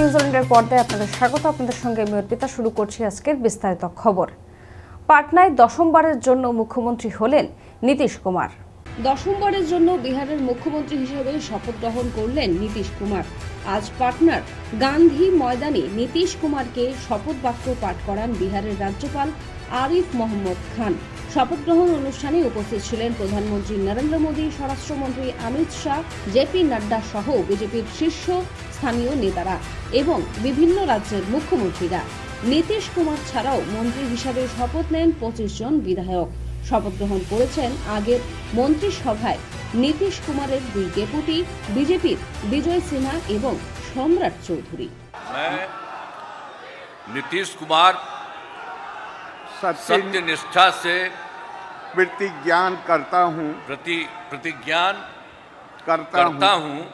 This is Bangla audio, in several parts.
নিউজিল্যান্ডের পর্দায় আপনাদের স্বাগত। আপনাদের সঙ্গে আমি অর্পিতা। শুরু করছি আজকের বিস্তারিত খবর। পাটনায় দশমবারের জন্য মুখ্যমন্ত্রী হলেন নীতিশ কুমার। দশমবারের জন্য বিহারের মুখ্যমন্ত্রী হিসেবে শপথ গ্রহণ করলেন নীতিশ কুমার। আজ পাটনার গান্ধী ময়দানে নীতিশ কুমারকে শপথ বাক্য পাঠ করান বিহারের রাজ্যপাল আরিফ মোহাম্মদ খান। শপথ গ্রহণ অনুষ্ঠানে উপস্থিত ছিলেন প্রধানমন্ত্রী নরেন্দ্র মোদী, স্বরাষ্ট্রমন্ত্রী অমিত শাহ জেপি নাড্ডা সহ বিজেপির শীর্ষ স্থানীয় নেতারা এবং বিভিন্ন রাজ্যের মুখ্যমন্ত্রীরা। নীতিশ কুমার ছাড়াও মন্ত্রী হিসাবে শপথ নেন পঁচিশ জন বিধায়ক। শপথ গ্রহণ করেছেন আগের মন্ত্রিসভায় নীতিশ কুমারের দুই ডেপুটি, বিজেপির বিজয় সিনহা এবং সম্রাট চৌধুরী। নীতিশ কুমার सत्य निष्ठा से प्रतिज्ञान करता हूँ। प्रति प्रतिज्ञान करता, करता हूँ हूँ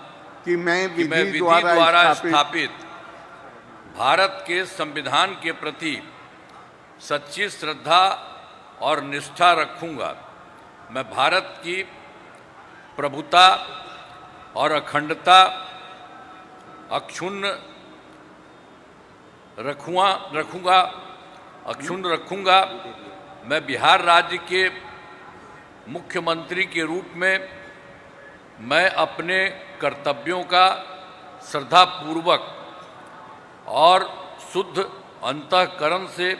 कि मैं विधि द्वारा, द्वारा स्थापित स्थापित भारत के संविधान के प्रति सच्ची श्रद्धा और निष्ठा रखूँगा। मैं भारत की प्रभुता और अखंडता अक्षुण्ण रखूँगा रखूँगा अक्षुण्ण रखूंगा मैं बिहार राज्य के मुख्यमंत्री के रूप में मैं अपने कर्तव्यों का श्रद्धापूर्वक और शुद्ध अंतःकरण से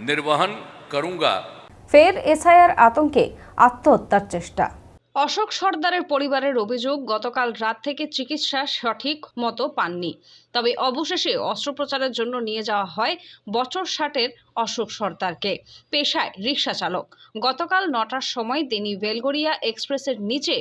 निर्वहन करूंगा ফের এসআইআর আতঙ্কে আত্মহত্যার চেষ্টা অশোক সর্দারের পরিবারের অভিযোগ, গতকাল রাত থেকে চিকিৎসা সঠিক মতো পাননি। তবে অবশেষে অস্ত্রোপচারের জন্য নিয়ে যাওয়া হয় বছর ষাটের অশোক সর্দারকে। পেশায় রিক্সা চালক। গতকাল নটার সময় তিনি বেলগড়িয়া এক্সপ্রেসের নিচে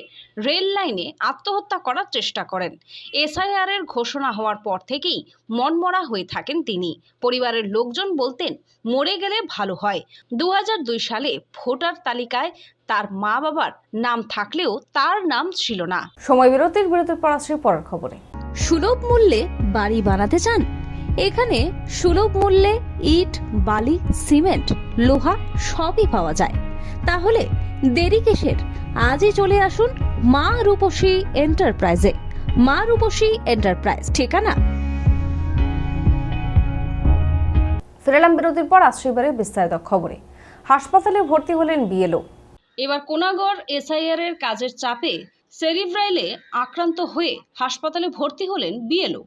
রেল লাইনে আত্মহত্যা করার চেষ্টা করেন। এসআইআর এর ঘোষণা হওয়ার পর থেকেই মনমরা হয়ে থাকেন তিনি। পরিবারের লোকজন বলতেন মরে গেলে ভালো হয়। দু হাজার দুই সালে ভোটার তালিকায় তার মা বাবার নাম থাকলেও তার নাম ছিল না। সময় বিরতির বিরতির পর আসছে পরের খবরে। সুলভ মূল্যে বাড়ি বানাতে চান? এখানে সুলভ মূল্যে ইট বালি সিমেন্ট লোহা সবই পাওয়া যায়। তাহলে দেরি কিসের? আজই চলে আসুন মা রূপসী এন্টারপ্রাইজে। মা রূপসী এন্টারপ্রাইজ ঠিকানা? ফিরেলাম বিরতির পর আসছে এবারে বিস্তারিত খবরে। হাসপাতালে ভর্তি হলেন বিএলও। এবার কোনাগড় এসআইআর এর কাজের চাপে সেরিব্রাইলে আক্রান্ত হয়ে হাসপাতালে ভর্তি হলেন বিএলও।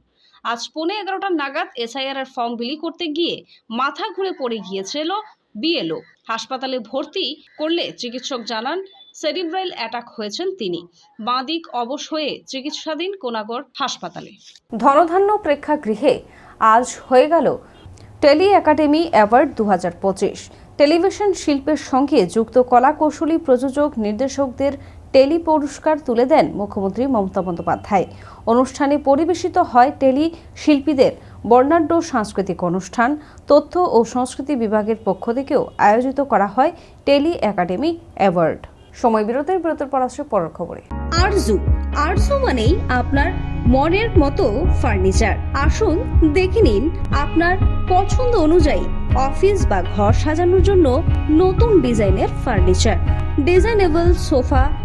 আজ পৌনে এগারোটা নাগাদ এসআইআর এর ফর্ম বিলি করতে গিয়ে মাথা ঘুরে পড়ে গিয়েছিল বিএলও। হাসপাতালে ভর্তি করলে চিকিৎসক জানান, সেরিব্রাইল অ্যাটাক হয়েছেন তিনি। বাঁদিক অবশ হয়ে চিকিৎসাধীন কোনাগড় হাসপাতালে। ধনধান্য প্রেক্ষাগৃহে আজ হয়ে গেল টেলি একাডেমি অ্যাওয়ার্ড দু হাজার পঁচিশ। টেলিভিশন শিল্পের সঙ্গে যুক্ত কলাকৌশলী প্রযোজক, নির্দেশকদের টেলি পুরস্কার তুলে দেন মুখ্যমন্ত্রী মমতা বন্দ্যোপাধ্যায়। অনুষ্ঠানে পরিবেশিত হয় টেলি শিল্পীদের বর্ণাঢ্য সাংস্কৃতিক অনুষ্ঠান, তথ্য ও সংস্কৃতি বিভাগের পক্ষ থেকেও আয়োজিত করা হয় টেলি একাডেমি অ্যাওয়ার্ড। সময় বিরতির বিরতির পর আসছে পরের খবরে। আরজু আরজু মানেই আপনার মনের মতো ফার্নিচার। আসুন দেখে নিন আপনার পছন্দ অনুযায়ী অফিস বা ঘর সাজানোর জন্য নতুন ডিজাইনের furniture. Designable sofa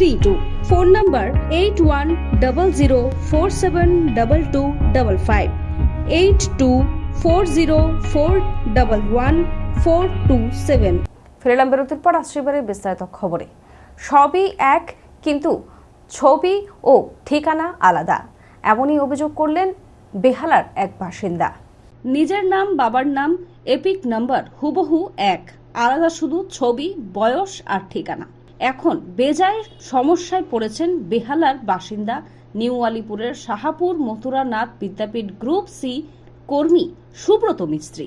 three two phone number eight one double zero four seven double two double five eight two four zero four double one four two seven ফিরেলাম বিরতির পর আসছে এবারে বিস্তারিত খবরে। সবই এক কিন্তু ছবি ও ঠিকানা আলাদা। এমনই অভিযোগ করলেন বেহালার এক বাসিন্দা। নিজের নাম বাবার নাম এপিক নাম্বার হুবহু এক। আলাদা শুধু ছবি বয়স আর ঠিকানা। এখন বেজায় সমস্যায় পড়েছেন বেহালার বাসিন্দা নিউ আলিপুরের শাহাপুর মথুরানাথ বিদ্যাপীঠ গ্রুপ সি কর্মী সুব্রত মিস্ত্রি।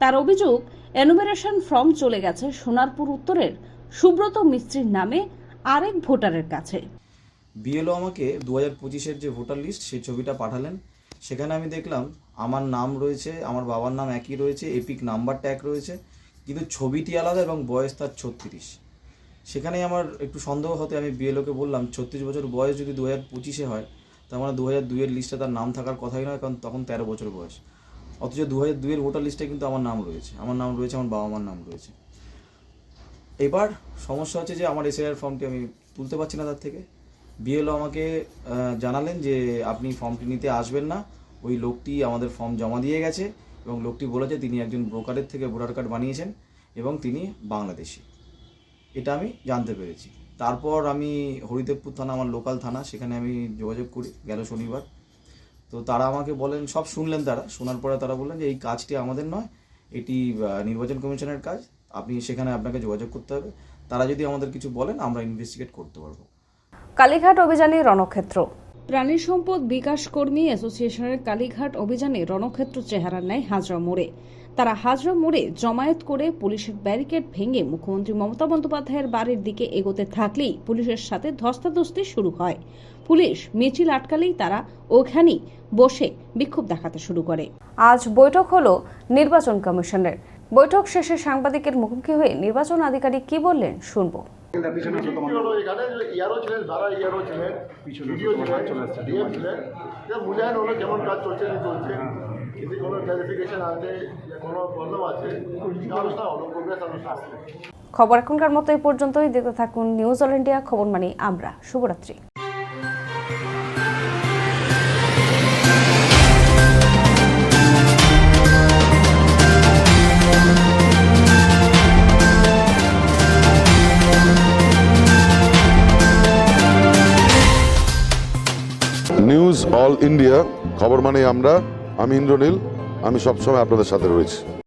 তার অভিযোগ, এনুমেরেশন ফর্ম চলে গেছে সোনারপুর উত্তরের সুব্রত মিস্ত্রির নামে আরেক ভোটারের কাছে। বিএলও আমাকে দু হাজার পঁচিশের যে ভোটার লিস্ট, সেই ছবিটা পাঠালেন। সেখানে আমি দেখলাম আমার নাম রয়েছে, আমার বাবার নাম একই রয়েছে, এপিক নাম্বার ট্যাগ রয়েছে, কিন্তু ছবিটি আলাদা এবং বয়স তার ছত্রিশ। সেখানেই আমার একটু সন্দেহ হতে আমি বিএলওকে বললাম, ছত্রিশ বছর বয়স যদি দু হাজার পঁচিশে হয়, তার মানে দু হাজার দুইয়ের লিস্টে তার নাম থাকার কথাই নয়, কারণ তখন তেরো বছর বয়স। অথচ দু হাজার দুইয়ের ভোটার লিস্টে কিন্তু আমার নাম রয়েছে, আমার নাম রয়েছে, আমার বাবা মার নাম রয়েছে। এবার সমস্যা হচ্ছে যে আমার এসআইআর ফর্মটি আমি তুলতে পারছি না তার থেকে। বিএলও আমাকে জানালেন যে আপনি ফর্মটি নিতে আসবেন না, ওই লোকটি আমাদের ফর্ম জমা দিয়ে গেছে এবং লোকটি বলেছে তিনি একজন ব্রোকারের থেকে ভোটার কার্ড বানিয়েছেন এবং তিনি বাংলাদেশি। এটা আমি জানতে পেরেছি। তারপর আমি হরিদেবপুর থানা আমার লোকাল থানা সেখানে আমি যোগাযোগ করি গেল শনিবার। তো তারা আমাকে বলেন সব শুনলেন তারা শোনার পরে তারা বললেন যে এই কাজটি আমাদের নয় এটি নির্বাচন কমিশনের কাজ আপনি সেখানে আপনাকে যোগাযোগ করতে হবে। তারা যদি আমাদের কিছু বলেন আমরা ইনভেস্টিগেট করতে পারব। কালীঘাট অভিযানে রণক্ষেত্র। প্রাণী সম্পদ বিকাশ কর্মী অ্যাসোসিয়েশনের কালীঘাট অভিযানে রণক্ষেত্র চেহারা নেয় হাজরা মোড়ে। তারা হাজরা মোড়ে জমায়েত করে পুলিশের ব্যারিকেড ভেঙে মুখ্যমন্ত্রী মমতা বন্দ্যোপাধ্যায়ের বাড়ির দিকে এগোতে থাকলেই পুলিশের সাথে ধস্তাধস্তি শুরু হয় পুলিশ মিছিল আটকালেই তারা ওখানেই বসে বিক্ষোভ দেখাতে শুরু করে আজ বৈঠক হলো নির্বাচন কমিশনের বৈঠক শেষে সাংবাদিকের মুখোমুখি হয়ে নির্বাচন আধিকারিক কি বললেন শুনব কি হলো এখানে ছিলেন ছিলেন ছিলেন ডিএম ছিলেন যে বুঝেন ওরা কেমন কাজ চলছে চলছে যদি কোনো ক্লারিফিকেশন আছে কোনো প্রবলেম আছে আলোচনা হলো প্রোগ্রেস আলোচনা খবর এখনকার মতো এই পর্যন্তই। দেখতে থাকুন নিউজ অল ইন্ডিয়া খবর মানে আমরা। শুভরাত্রি। নিউজ অল ইন্ডিয়া খবর মানে আমরা। আমি ইন্দ্রনীল আমি সবসময় আপনাদের সাথে রয়েছি।